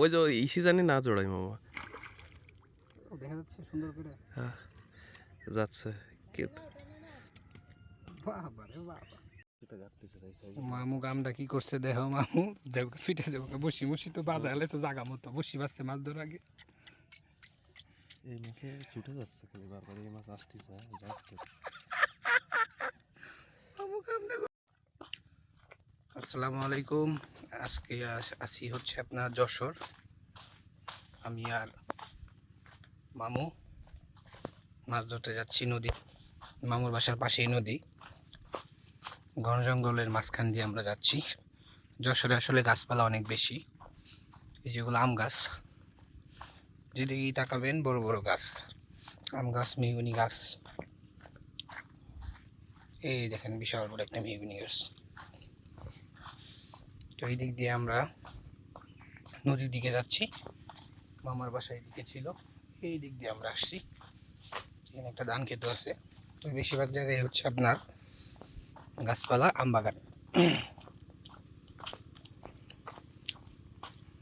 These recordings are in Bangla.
ওই যে ওই ইসি জানি না জোড়াই মামা। দেখা যাচ্ছে সুন্দর করে। হ্যাঁ যাচ্ছে কে বাবা। রে বাবা মামু গামটা কি করছে দেহ মামু। যাও সুইটে যাব বসি মসি তো বাজা হেলেছে জাগা মতো। বসি বাজছে মাছ ধর আগে। এই মাছে ছুটে যাচ্ছে খালি বারবার এই মাছ আসতেছে যাচ্ছে আসসালামু আলাইকুম। আজকে আস- হচ্ছে আপনার যশোর। আমি আর মামু মাছ ধরতে যাচ্ছি নদী, মামুর বাসার পাশেই নদী। ঘন জঙ্গলের মাঝখান দিয়ে আমরা যাচ্ছি। যশোরে আসলে গাছপালা অনেক বেশি। এই যেগুলো আম গাছ। যেদিকেই তাকাবেন বড় বড় গাছ। আম গাছ, মেহগুনি গাছ। এই দেখেন বিশাল বড় একটা মেহগুনি গাছ। তো এই দিক দিয়ে আমরা নদীর দিকে যাচ্ছি। মামার বাসা এদিকে ছিল। এই দিক দিয়ে আমরা আসছি। এখানে একটা ধান খেতে আছে। তো বেশিরভাগ জায়গায় হচ্ছে আপনার গাছপালা, আম বাগান।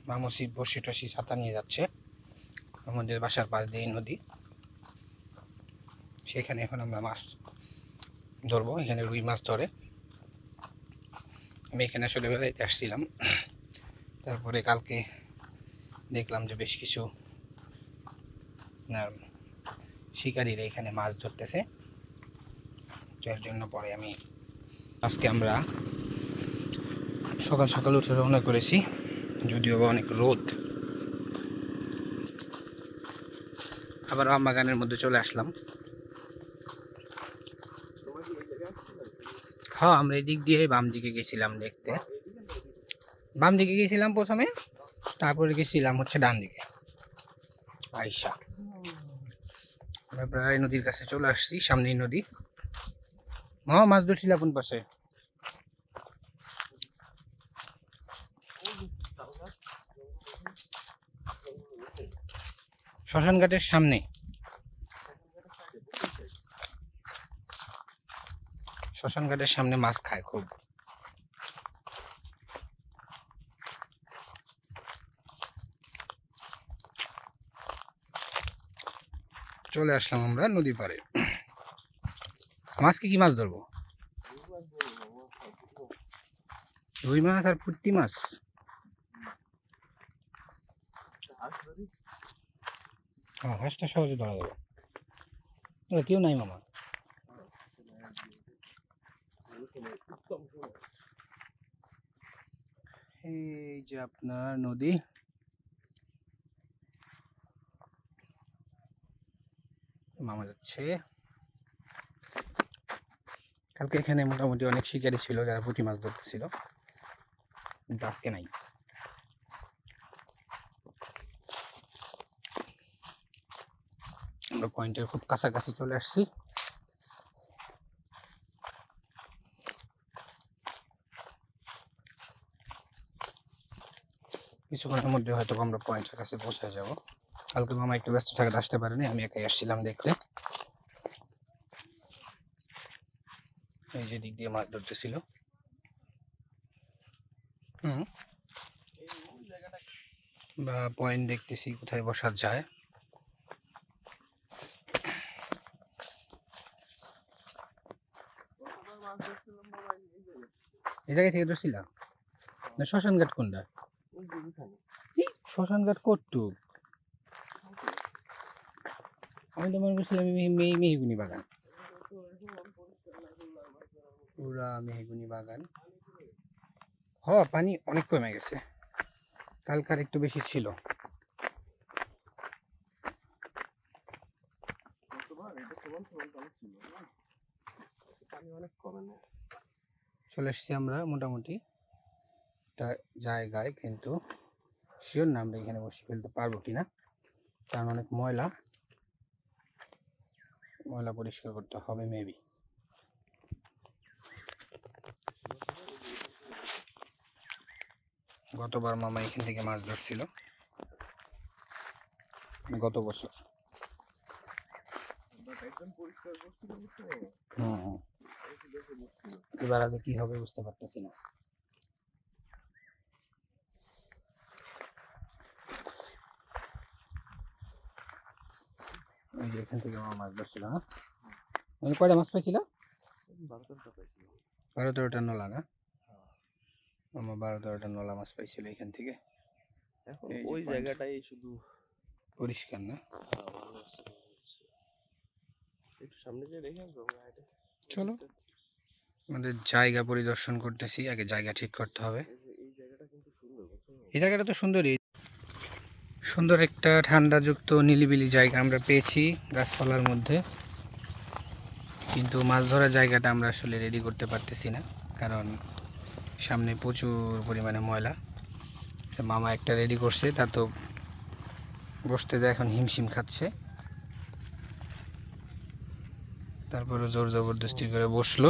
মামসি বসি টসি ছাতা নিয়ে যাচ্ছে। আমাদের বাসার পাশ দিয়ে নদী। সেখানে এখন আমরা মাছ ধরবো। এখানে রুই মাছ ধরে। আমি এখানে আসলে বেড়াইতে আসছিলাম। তারপরে কালকে দেখলাম যে বেশ কিছু শিকারীরা এখানে মাছ ধরতেছে। যার জন্য পরে আমি আজকে আমরা সকাল সকাল উঠে রওনা করেছি। যদিও বা অনেক রোদ। আবার আম বাগানের মধ্যে চলে আসলাম। হ্যাঁ আমরা এই দিক দিয়ে বাম দিকে গেছিলাম দেখতে। বাম দিকে গেছিলাম প্রথমে, তারপরে গেছিলাম হচ্ছে ডান দিকে। আইসা। আমরা প্রায় নদীর কাছে চলে আসছি, সামনেই নদী। মা মাছ ধরছিল কোন পাশে? শ্মশান ঘাটের সামনে। শ্মশান ঘাটের সামনে মাছ খায় খুব। চলে আসলাম আমরা নদী পাড়ে। মাছকে কি মাছ ধরবো? রুই মাছ আর পুঁটি মাছ? হ্যাঁ হাঁসটা সহজে ধরা যাবে। কেউ নাই মামা। এই যে আপনার নদী। মামা যাচ্ছে। কালকে এখানে মোটামুটি অনেক শিকারি ছিল যারা পুঁটি মাছ ধরতেছিল। আজকে নাই। আমরা পয়েন্টের খুব কাছাকাছি চলে আসছি। কিছুক্ষণের মধ্যে হয়তো আমরা পয়েন্টের কাছে পৌঁছে যাব। কালকে মামা একটু ব্যস্ত থাকাতে আসতে পারেনি, আমি একাই আসছিলাম দেখতে। এই যে দিক দিয়ে মাছ ধরতেছিল। হুম। বা পয়েন্ট দেখতেছি কোথায় বসা যায়। এই জায়গা থেকে ধরছিলাম শ্মশান ঘাট কোনটা? শ্মশান ঘাট আমি তো মনে করছিলাম মেয়ে বাগান। পুরা মেহগুনি বাগান। হ পানি অনেক কমে গেছে। কালকার একটু বেশি ছিল। চলে এসেছি আমরা মোটামুটি। একটা জায়গায় কিন্তু শিওর না, আমরা এখানে বসে ফেলতে পারব কিনা? কারণ অনেক ময়লা। ময়লা পরিষ্কার করতে হবে মেবি গতবার মামা এখান থেকে মাছ ধরছিল। গত বছর। এবার আজ কি হবে বুঝতে পারতেছি না। এখান থেকে আমার মাছ ধরছিল না মানে কয়টা মাছ পাইছিল বারো তেরোটা নলা না আমার বারো তেরোটা নলা মাছ পাইছিল এখান থেকে যে ওই জায়গাটাই শুধু পরিষ্কার না হ্যাঁ। একটু সামনে যেয়ে দেখে চলো। আমাদের জায়গা পরিদর্শন করতেছি আগে জায়গা ঠিক করতে হবে যে? এই জায়গাটা তো সুন্দরই সুন্দর একটা ঠান্ডাযুক্ত নিলিবিলি জায়গা আমরা পেয়েছি গাছপালার মধ্যে। কিন্তু মাছ ধরার জায়গাটা আমরা আসলে রেডি করতে পারতেছি না, কারণ সামনে প্রচুর পরিমাণে ময়লা। মামা একটা রেডি করছে, তা তো বসতে দেয় এখন হিমশিম খাচ্ছে। তারপরে জোর জবরদস্তি করে বসল।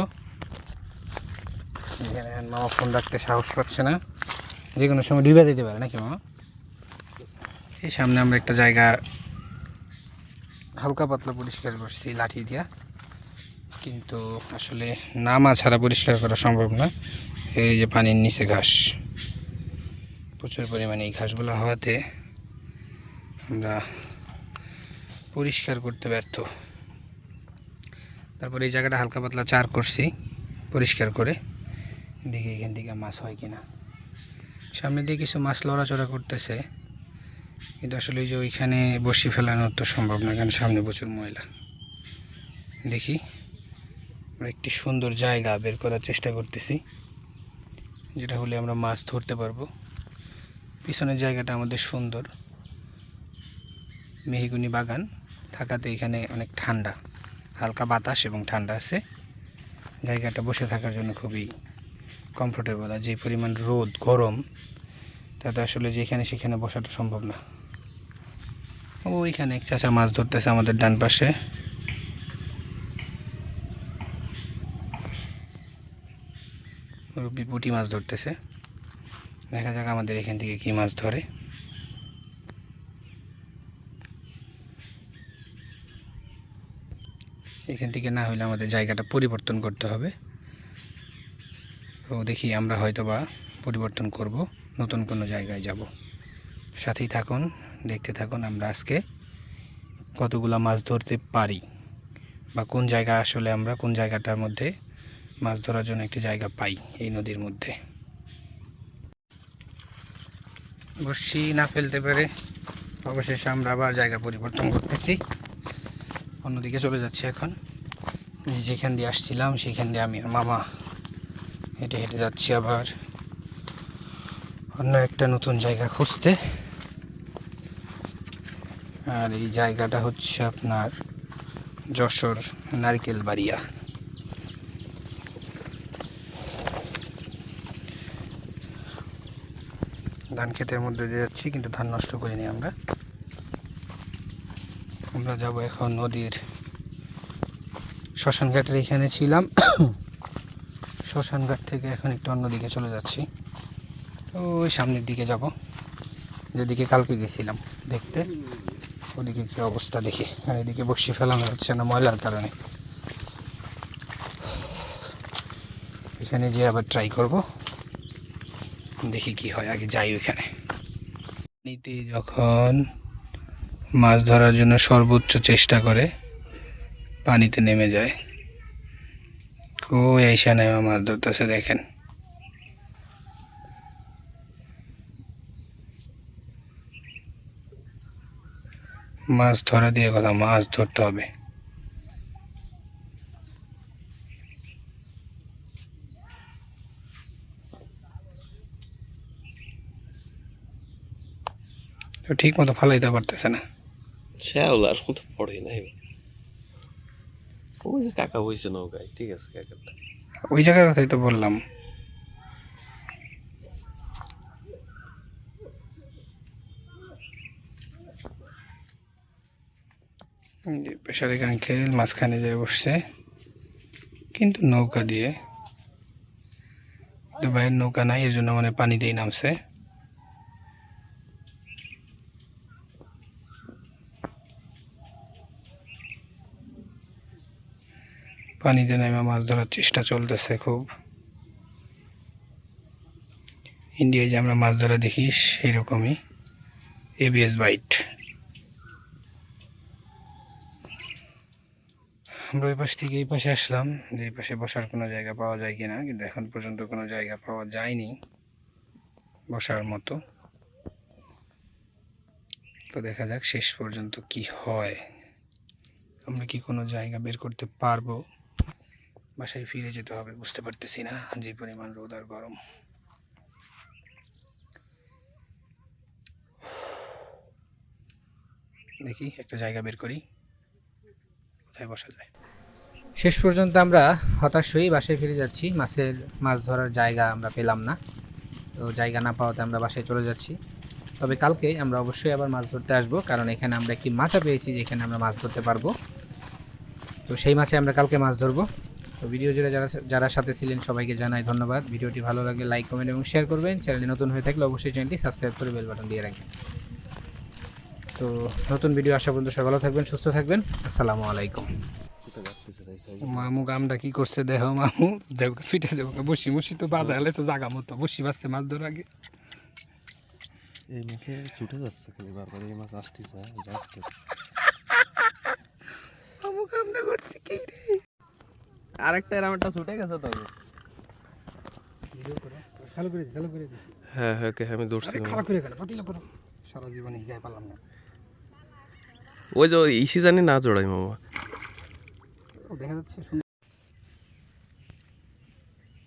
মামা ফোন রাখতে সাহস পাচ্ছে না। যে কোনো সময় ডুবে যেতে পারে, নাকি মামা? এই সামনে আমরা একটা জায়গা হালকা পাতলা পরিষ্কার করছি, লাঠি দিয়া। কিন্তু আসলে নামা ছাড়া পরিষ্কার করা সম্ভব না। এই যে পানির নিচে ঘাস। প্রচুর পরিমাণে এই ঘাসগুলো হওয়াতে আমরা পরিষ্কার করতে ব্যর্থ। তারপরে এই জায়গাটা হালকা পাতলা চার করছি, পরিষ্কার করে। দেখি এখান থেকে মাছ হয় কিনা। সামনে দিয়ে কিছু মাছ লড়াচড়া করতেছে। কিন্তু আসলে ওই যে ওইখানে বসি ফেলানো তো সম্ভব না, কারণ সামনে প্রচুর ময়লা। দেখি, আমরা একটি সুন্দর জায়গা বের করার চেষ্টা করতেছি, যেটা হলে আমরা মাছ ধরতে পারব। পিছনের জায়গাটা আমাদের সুন্দর। মেহিগুনি বাগান, থাকাতে এখানে অনেক ঠান্ডা, হালকা বাতাস এবং ঠান্ডা আছে। জায়গাটা বসে থাকার জন্য খুবই কমফোর্টেবল আর যে পরিমাণ রোদ, গরম, তাতে আসলে যেখানে সেখানে বসাটা সম্ভব না। ওইখানে এক চাচা মাছ ধরতেছে আমাদের ডান পাশে। পুঁটি মাছ ধরতেছে। দেখা যাক আমাদের এখান থেকে কি মাছ ধরে। এখান থেকে না হলে আমাদের জায়গাটা পরিবর্তন করতে হবে। তো দেখি আমরা হয়তো বা পরিবর্তন করব, নতুন কোনো জায়গায় যাব। সাথেই থাকুন দেখতে থাকুন আমরা আজকে কতগুলো মাছ ধরতে পারি বা কোন জায়গা আসলে আমরা কোন জায়গাটার মধ্যে মাছ ধরার জন্য একটি জায়গা পাই এই নদীর মধ্যে। বসি না ফেলতে পেরে অবশেষে আমরা আবার জায়গা পরিবর্তন করতেছি। অন্যদিকে চলে যাচ্ছি এখন। যেখান দিয়ে আসছিলাম, সেখান দিয়ে আমি আর মামা হেঁটে হেঁটে যাচ্ছি আবার। অন্য একটা নতুন জায়গা খুঁজতে। আর এই জায়গাটা হচ্ছে আপনার যশোর নারকেল বাড়িয়া ধান খেতের মধ্যে দিয়ে যাচ্ছি, কিন্তু ধান নষ্ট করিনি আমরা। আমরা যাব এখন নদীর শ্মশান ঘাটের এখানে ছিলাম। শ্মশান ঘাট থেকে এখন একটু অন্যদিকে চলে যাচ্ছি। ওই সামনের দিকে যাব, যেদিকে কালকে গেছিলাম দেখতে। ওদিকে কি অবস্থা দেখি। আর এদিকে বসি ফেলানো হচ্ছে না ময়লার কারণে। এখানে যে আবার ট্রাই করব। দেখি কি হয়, আগে যাই ওইখানে। নিতে যখন মাছ ধরার জন্য সর্বোচ্চ চেষ্টা করে, পানিতে নেমে যায়। কই এসে নেমে মাছ ধরতেছে দেখেন। মাছ ধরা দিয়ে কথা মাছ ধরতে হবে। তো ঠিক মতো ফালাইতে পারতেছে না। শ্যাওলার মতো পড়ে নাই। ওই যে কাকা বইছে নৌকায় ঠিক আছে কাকাটা। ওই জায়গার কথাই তো বললাম। পেশারি আঙ্কেল মাঝখানে যায় বসছে, কিন্তু নৌকা দিয়ে। তো ভাইয়ের নৌকা নাই, এর জন্য মানে পানিতেই নামছে। পানিতে নেমে মাছ ধরার চেষ্টা চলতেছে খুব। ইন্ডিয়ায় যে আমরা মাছ ধরা দেখি সেই রকমই এবিএস বাইট আমরা ওই পাশ থেকে এই পাশে আসলাম, যে এই পাশে বসার কোনো জায়গা পাওয়া যায় কি না কিন্তু এখন পর্যন্ত কোনো জায়গা পাওয়া যায়নি বসার মতো। তো দেখা যাক শেষ পর্যন্ত কি হয়। আমরা কি কোনো জায়গা বের করতে পারব? বাসায় ফিরে যেতে হবে, বুঝতে পারতেছি না, যে পরিমাণ রোদ আর গরম। দেখি, একটা জায়গা বের করি। কোথায় বসা যায়। শেষ পর্যন্ত আমরা হতাশ হয়ে বাসায় ফিরে যাচ্ছি। মাছের, মাছ ধরার জায়গা আমরা পেলাম না। তো জায়গা না পাওয়াতে আমরা বাসায় চলে যাচ্ছি। তবে কালকে আমরা অবশ্যই আবার মাছ ধরতে আসব। কারণ এখানে আমরা একটি মাছা পেয়েছি যেখানে আমরা মাছ ধরতে পারব। তো সেই মাছে আমরা কালকে মাছ ধরবো। তো ভিডিও জুড়ে যারা যারা সাথে ছিলেন সবাইকে জানাই ধন্যবাদ। ভিডিওটি ভালো লাগলে লাইক কমেন্ট এবং শেয়ার করবেন। চ্যানেলে নতুন হয়ে থাকলে অবশ্যই চ্যানেলটি সাবস্ক্রাইব করে বেল বাটন দিয়ে রাখবেন। তো নতুন ভিডিও আসা পর্যন্ত সবাই ভালো থাকবেন সুস্থ থাকবেন। আসসালামু আলাইকুম। মামু গামটা কি করছে দেখো মামু? যাও সুইটে যাব বসি বসি তো বাজা হেলেছে জাগা মতো বসি বাসছে মাছ ধর আগে। এই মাছে ছুটে যাচ্ছে খালি বারবার এই মাছ আসতেছে মামু গামটা করছে কি রে? আরেকটা একটা ছুটে গেছে তবে ভিডিও করো। চালু করে দিছি চালু করে দিছি। হ্যাঁ হ্যাঁ ওকে আমি খারাপ করে গেল পাতিলা করো। সারা জীবনে হিগায় পারলাম না। ওই যে ইসি জানি না জোড়াই মামা। দেখা যাচ্ছে